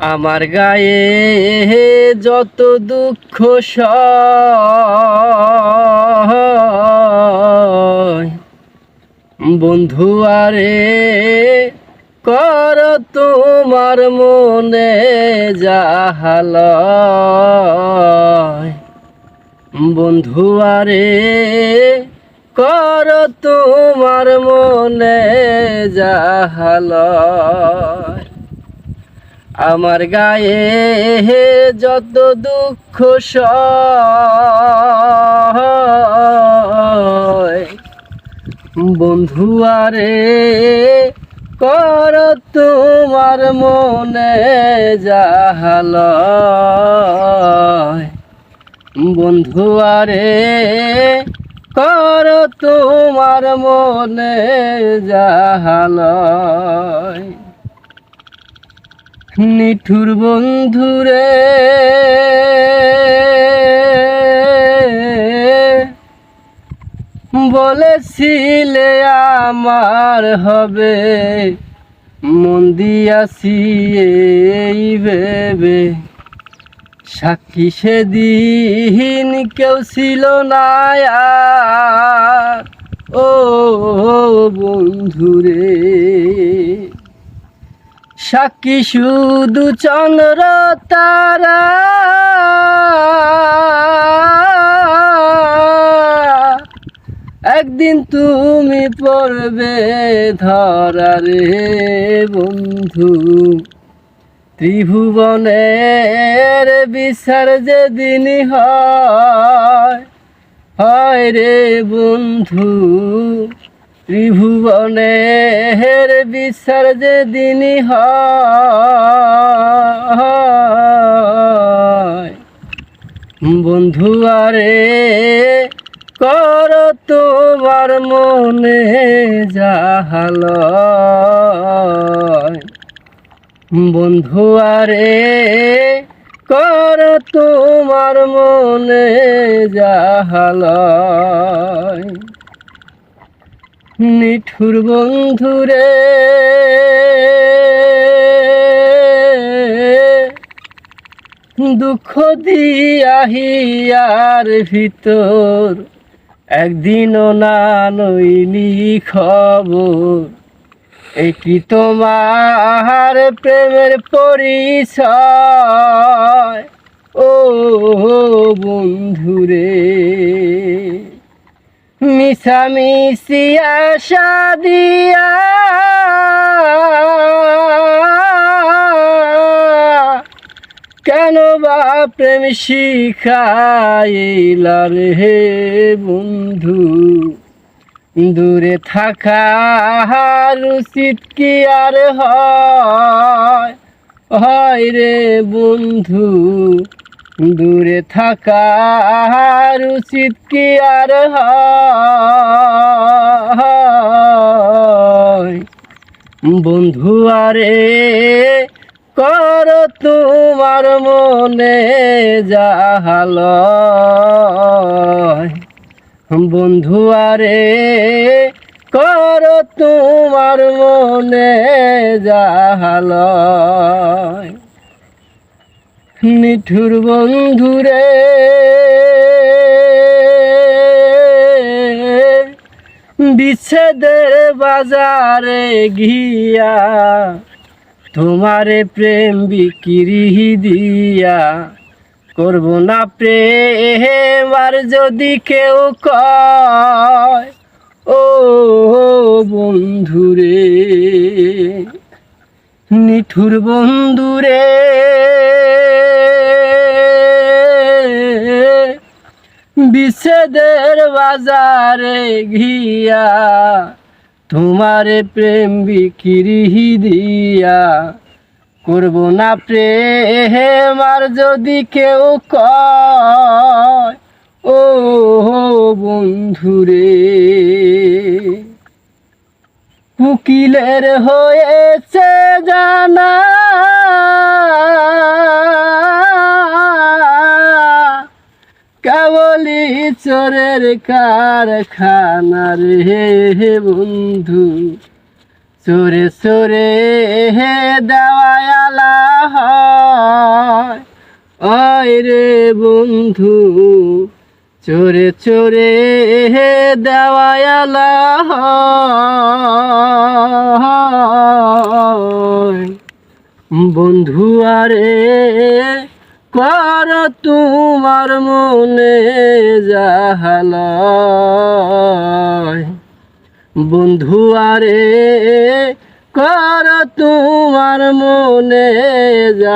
আমার গায়ে যত দুঃখ বন্ধু, আরে কর তোমার মনে যাহাল বন্ধু, আরে কর তোমার মনে যাহাল আমার গায়ে যত দুঃখ বন্ধু আরে, কর তোমার মনে যাহাল বন্ধু আরে, কর তোমার মনে যাহাল নিঠুর বন্ধুরে বলেছিলে আমার হবে, মন দিয়াছি এই ভেবে। সাক্ষী সেদিন কেউ ছিল না ও বন্ধুরে সাক্ষী শুধু চন্দ্র তারা। একদিন তুমি পড়বে ধরা রে বন্ধু। ত্রিভুবনের বিচার যেদিন হয় হয় রে বন্ধু। ত্রিভুবনের বিচার যেদিন হয়। বন্ধু, আরে কর তোমার মনে যাহাল বন্ধু, আরে কর তোমার মনে যাহাল নিঠুর বন্ধুরে। দুঃখ দিয়াহিয়ার ভিতর একদিনও না নইলি খবর। একই তোমার প্রেমের পরিচয়। ও বন্ধুরে। মিশামিশি আশা দিয়া কেন বা প্রেম শিখাইলার হে বন্ধু? দূরে থাকা রুচিত কি আর হয়? হয় রে বন্ধু। দূরে থাকা উচিত কি আর বন্ধু, আরে কর তোমার মনে যাহাল বন্ধু, আরে কর তোমার মনে যাহাল নিঠুর বন্ধুরে। বিচ্ছেদের বাজারে গিয়া তোমারে প্রেম বিক্রি দিয়া করব না প্রেম আর যদি কেউ কয়, ও বন্ধুরে, নিঠুর বন্ধুরে। বিচ্ছেদের বাজারে ঘিয়া, তোমারে প্রেম বিক্রি দিয়া। করব না প্রেম আর যদি কেউ কয় ও বন্ধুরে। উকিলের হয়েছে জানা কেবলি চোরের কারখানা রে বন্ধু চোরে চোরে হে দেওয়ালা হয় রে বন্ধু, চোরে চোরে হে দেওয়ালা। বন্ধু আরে কর তোমার মনে জাহাল বন্ধু আরে কর তোমার মনে যা